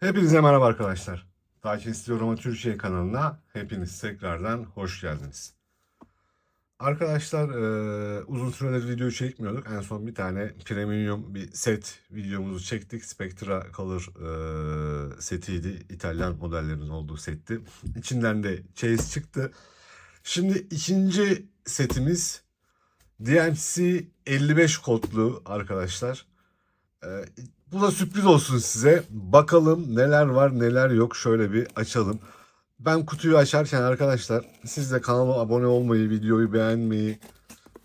Hepinize merhaba arkadaşlar. Takip istiyorum ama Türkiye kanalına hepiniz tekrardan hoş geldiniz. Arkadaşlar eee, uzun süredir video çekmiyorduk. En son bir tane premium bir set videomuzu çektik. Spectra Color eee, setiydi. İtalyan modellerin olduğu setti. İçinden de Chase çıktı. Şimdi ikinci setimiz DMC 55 kodlu arkadaşlar. Ee, bu da sürpriz olsun size. Bakalım neler var neler yok. Şöyle bir açalım. Ben kutuyu açarken arkadaşlar siz de kanala abone olmayı, videoyu beğenmeyi,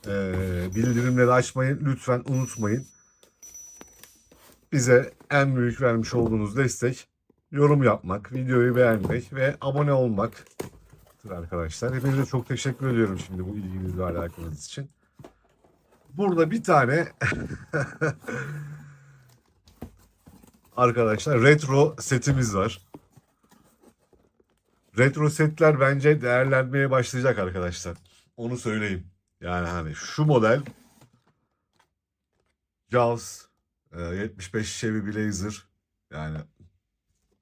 e, bildirimleri açmayı lütfen unutmayın. Bize en büyük vermiş olduğunuz destek yorum yapmak, videoyu beğenmek ve abone olmak arkadaşlar. Hepinize çok teşekkür ediyorum şimdi bu ilginiz ve alakanız için. Burada bir tane arkadaşlar retro setimiz var. Retro setler bence değerlenmeye başlayacak arkadaşlar. Onu söyleyeyim. Yani hani şu model Jaws e, 75 Chevy Blazer yani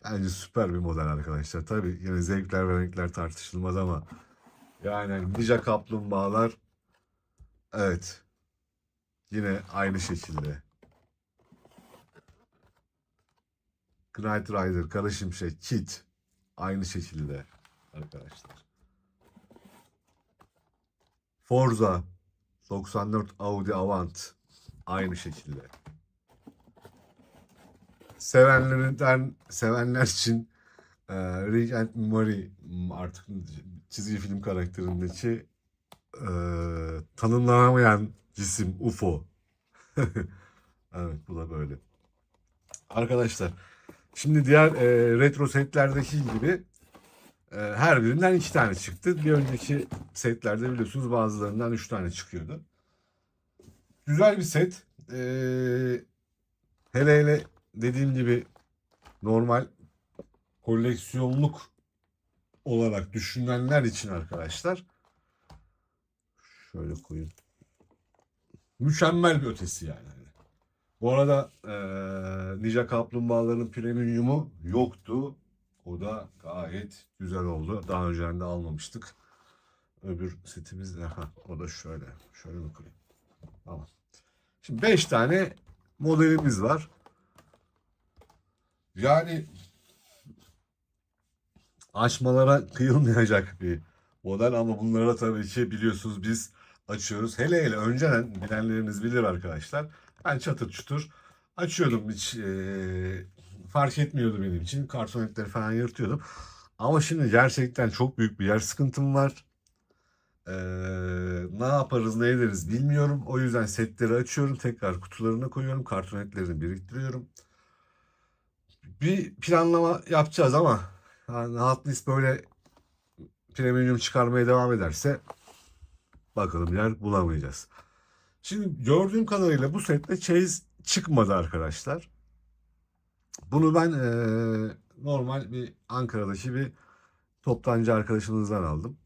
bence süper bir model arkadaşlar. Tabii yine zevkler ve renkler tartışılmaz ama yani Ninja Kaplumbağalar evet yine aynı şekilde. Knight Rider, Kara Şimşek, Kit aynı şekilde arkadaşlar. Forza 94 Audi Avant aynı şekilde. Sevenlerinden sevenler için e, Rick and Morty artık çizgi film karakterindeki e, tanımlanamayan cisim UFO. evet bu da böyle. Arkadaşlar Şimdi diğer e, retro setlerdeki gibi e, her birinden iki tane çıktı. Bir önceki setlerde biliyorsunuz bazılarından üç tane çıkıyordu. Güzel bir set. E, hele hele dediğim gibi normal koleksiyonluk olarak düşünenler için arkadaşlar şöyle koyayım. Mükemmel bir ötesi yani. Bu arada eee Ninja Kaplumbağaların premiumu yoktu. O da gayet güzel oldu. Daha önceden de almamıştık. Öbür setimiz de ha, o da şöyle. Şöyle mi koyayım? Tamam. Şimdi 5 tane modelimiz var. Yani açmalara kıyılmayacak bir model ama bunlara tabii ki biliyorsunuz biz açıyoruz. Hele hele önceden bilenleriniz bilir arkadaşlar. Ben çatır çutur açıyordum hiç eee, fark etmiyordu benim için. Kartonetleri falan yırtıyordum. Ama şimdi gerçekten çok büyük bir yer sıkıntım var. Eee, ne yaparız ne ederiz bilmiyorum. O yüzden setleri açıyorum. Tekrar kutularına koyuyorum. Kartonetlerini biriktiriyorum. Bir planlama yapacağız ama yani Hot böyle premium çıkarmaya devam ederse bakalım yer bulamayacağız. Şimdi gördüğüm kadarıyla bu sette Chase çıkmadı arkadaşlar. Bunu ben eee, normal bir Ankara'daki bir toptancı arkadaşımızdan aldım.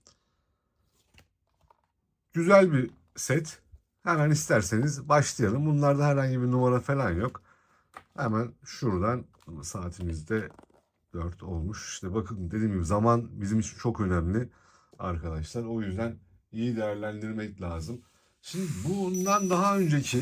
Güzel bir set. Hemen isterseniz başlayalım. Bunlarda herhangi bir numara falan yok. Hemen şuradan saatimizde 4 olmuş. İşte bakın dediğim gibi zaman bizim için çok önemli arkadaşlar. O yüzden iyi değerlendirmek lazım. Şimdi bundan daha önceki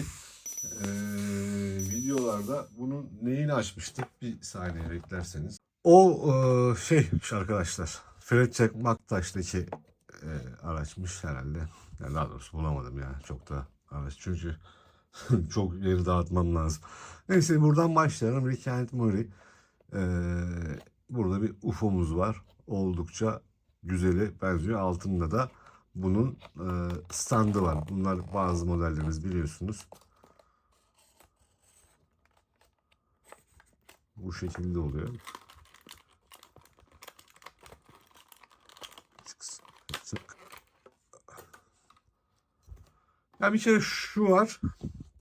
eee, videolarda bunun neyini açmıştık? Bir saniye beklerseniz. O eee, şey arkadaşlar. Fred Jack Maktaş'taki eee, araçmış herhalde. Yani daha doğrusu bulamadım ya. Çok da araç çünkü çok yeri dağıtmam lazım. Neyse buradan başlayalım. Rick and Morty. Eee, burada bir UFO'muz var. Oldukça güzeli benziyor. Altında da bunun e, standı var. Bunlar bazı modellerimiz biliyorsunuz. Bu şekilde oluyor. Ya bir kere şu var.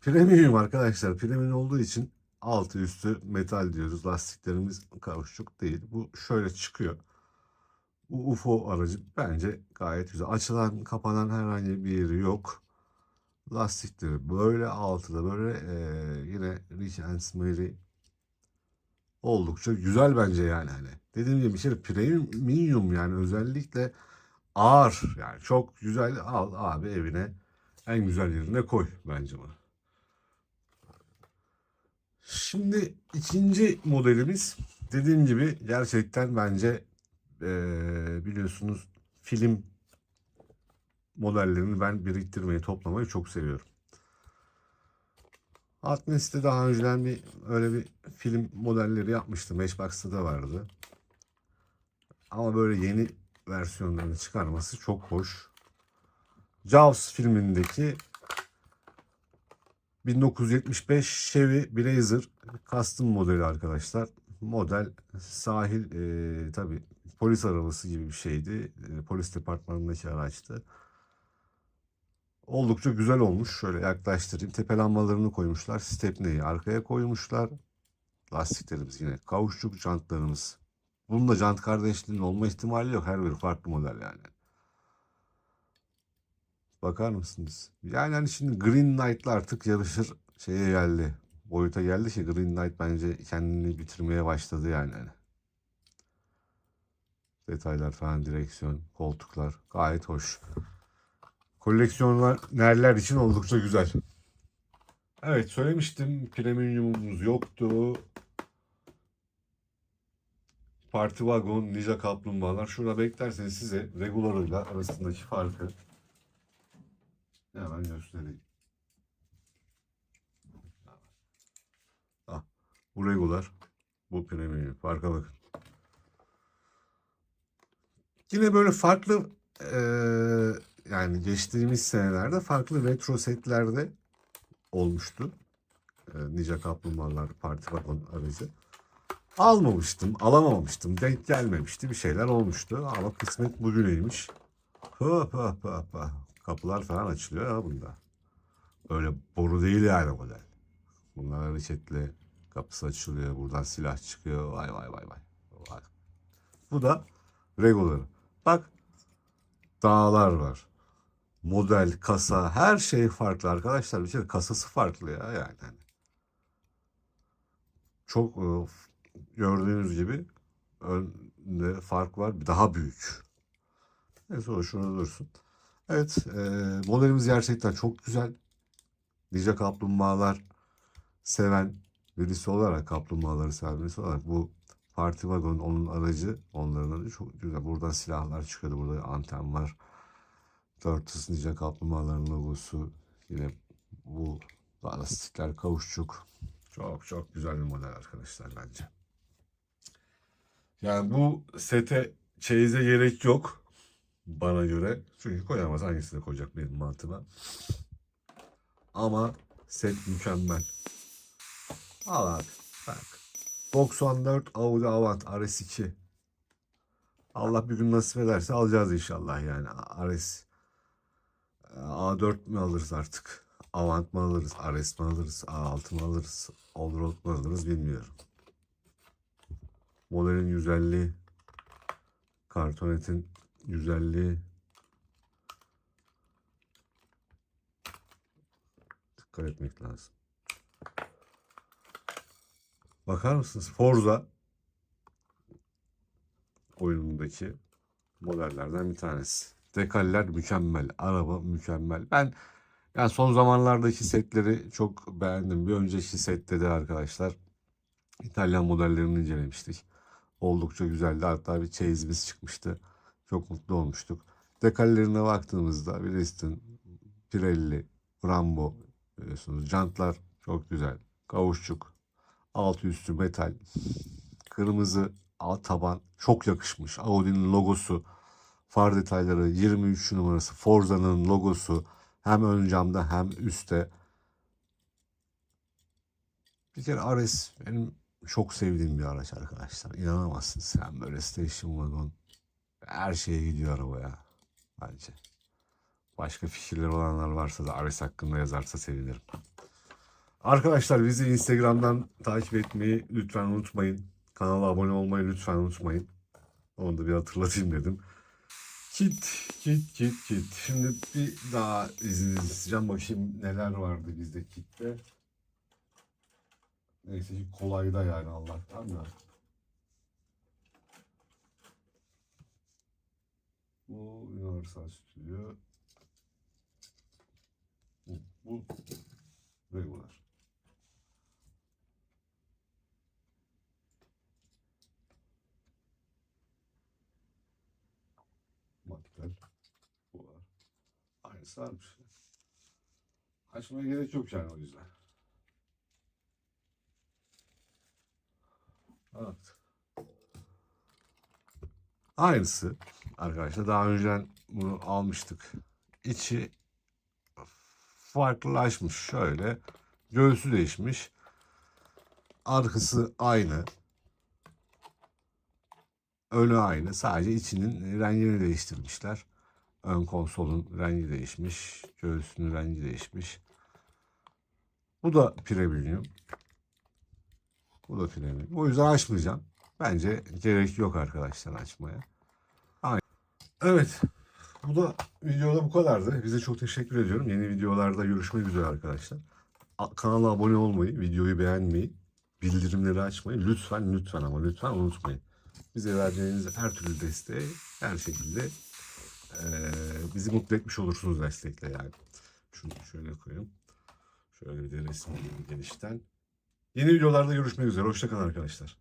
Premium arkadaşlar. Premium olduğu için altı üstü metal diyoruz. Lastiklerimiz kauçuk değil. Bu şöyle çıkıyor. Bu UFO aracı bence gayet güzel. Açılan kapanan herhangi bir yeri yok. Lastikleri böyle altı da böyle eee, yine Rich and Smeary oldukça güzel bence yani hani. Dediğim gibi şey premium yani özellikle ağır yani çok güzel al abi evine en güzel yerine koy bence bunu. Şimdi ikinci modelimiz dediğim gibi gerçekten bence eee, biliyorsunuz film modellerini ben biriktirmeyi toplamayı çok seviyorum. Altnes'te daha önceden bir öyle bir film modelleri yapmıştım. Matchbox'ta da vardı. Ama böyle yeni versiyonlarını çıkarması çok hoş. Jaws filmindeki 1975 Chevy Blazer custom modeli arkadaşlar. Model sahil e, tabi polis arabası gibi bir şeydi. E, polis departmanındaki araçtı. Oldukça güzel olmuş. Şöyle yaklaştırayım. Tepe lambalarını koymuşlar. Stepney'i arkaya koymuşlar. Lastiklerimiz yine kauçuk jantlarımız. Bunun da jant kardeşliğinin olma ihtimali yok. Her biri farklı model yani. Bakar mısınız? Yani hani şimdi Green Knight'la artık yarışır şeye geldi. Boyuta geldi ki Green Knight bence kendini bitirmeye başladı yani. Hani. Detaylar falan, direksiyon, koltuklar gayet hoş. Koleksiyonlar nerler için oldukça güzel. Evet söylemiştim premiumumuz yoktu. Parti Wagon, Ninja Kaplumbağalar. Şurada beklerseniz size regularıyla arasındaki farkı hemen göstereyim. Bu regular, bu premium. Farka bakın. Yine böyle farklı eee, yani geçtiğimiz senelerde farklı retro setlerde olmuştu. Eee, Ninja Kaplumbağalar Parti Wagon aracı. Almamıştım, alamamıştım, denk gelmemişti. Bir şeyler olmuştu ama kısmet bugüneymiş. Hop hop hop. Kapılar falan açılıyor ya bunda. Öyle boru değil yani model. Bunlar hareketli. Kapısı açılıyor. Buradan silah çıkıyor. Vay vay vay vay. vay. Bu da regular. Bak dağlar var. Model, kasa her şey farklı arkadaşlar. Bir kere kasası farklı ya yani. Hani Çok e, gördüğünüz gibi önde fark var. Daha büyük. Neyse şurada dursun. Evet, e, modelimiz gerçekten çok güzel. Ninja kaplumbağalar seven birisi olarak, kaplumbağaları birisi olarak bu Parti Wagon onun aracı, onların aracı çok güzel. Buradan silahlar çıkıyordu. Burada anten var. Turtles Ninja kaplumbağaların logosu. Yine bu lastikler kavuşçuk. Çok çok güzel bir model arkadaşlar bence. Yani bu sete çeyize gerek yok bana göre. Çünkü koyamaz. Hangisine koyacak benim mantığıma. Ama set mükemmel. Al abi. Bak. 94 Audi Avant RS2. Allah bir gün nasip ederse alacağız inşallah yani. RS A4 mi alırız artık? Avant mı alırız? RS mi alırız? A6 mı alırız? Allroad mu alırız bilmiyorum. Modelin güzelliği. Kartonetin güzelliği. Dikkat etmek lazım. Bakar mısınız? Forza oyunundaki modellerden bir tanesi. Dekaller mükemmel. Araba mükemmel. Ben yani son zamanlardaki setleri çok beğendim. Bir önceki sette de arkadaşlar İtalyan modellerini incelemiştik. Oldukça güzeldi. Hatta bir çeyizimiz çıkmıştı. Çok mutlu olmuştuk. Dekallerine baktığımızda Bridgestone, Pirelli, Brembo biliyorsunuz. Jantlar çok güzel. Kavuşçuk. Altı üstü metal. Kırmızı alt taban çok yakışmış. Audi'nin logosu, far detayları, 23 numarası, Forza'nın logosu hem ön camda hem üstte. Bir kere RS benim çok sevdiğim bir araç arkadaşlar. İnanamazsınız sen böyle station wagon her şeye gidiyor arabaya bence. Başka fikirler olanlar varsa da RS hakkında yazarsa sevinirim. Arkadaşlar bizi Instagram'dan takip etmeyi lütfen unutmayın. Kanala abone olmayı lütfen unutmayın. Onu da bir hatırlatayım dedim. Kit, kit, kit, kit. Şimdi bir daha izninizi isteyeceğim. Bakayım neler vardı bizde kitte. Neyse ki kolayda yani Allah'tan da. Bu Universal Studio. Bu, bu regular. Maktel. Bu var. Aynısı varmış. Açmaya gerek yok yani o yüzden. Evet. Aynısı arkadaşlar. Daha önceden bunu almıştık. İçi farklılaşmış. Şöyle. Göğsü değişmiş. Arkası aynı. Önü aynı. Sadece içinin rengini değiştirmişler. Ön konsolun rengi değişmiş. Göğsünün rengi değişmiş. Bu da premium. Bu da premium. O yüzden açmayacağım. Bence gerek yok arkadaşlar açmaya. Aynen. Evet. Bu da videoda bu kadardı. Bize çok teşekkür ediyorum. Yeni videolarda görüşmek üzere arkadaşlar. Kanala abone olmayı, videoyu beğenmeyi, bildirimleri açmayı lütfen lütfen ama lütfen unutmayın. Bize vereceğiniz her türlü desteği her şekilde eee, bizi mutlu etmiş olursunuz destekle yani. Şunu şöyle koyayım. Şöyle bir de resim genişten. Yeni videolarda görüşmek üzere. Hoşçakalın arkadaşlar.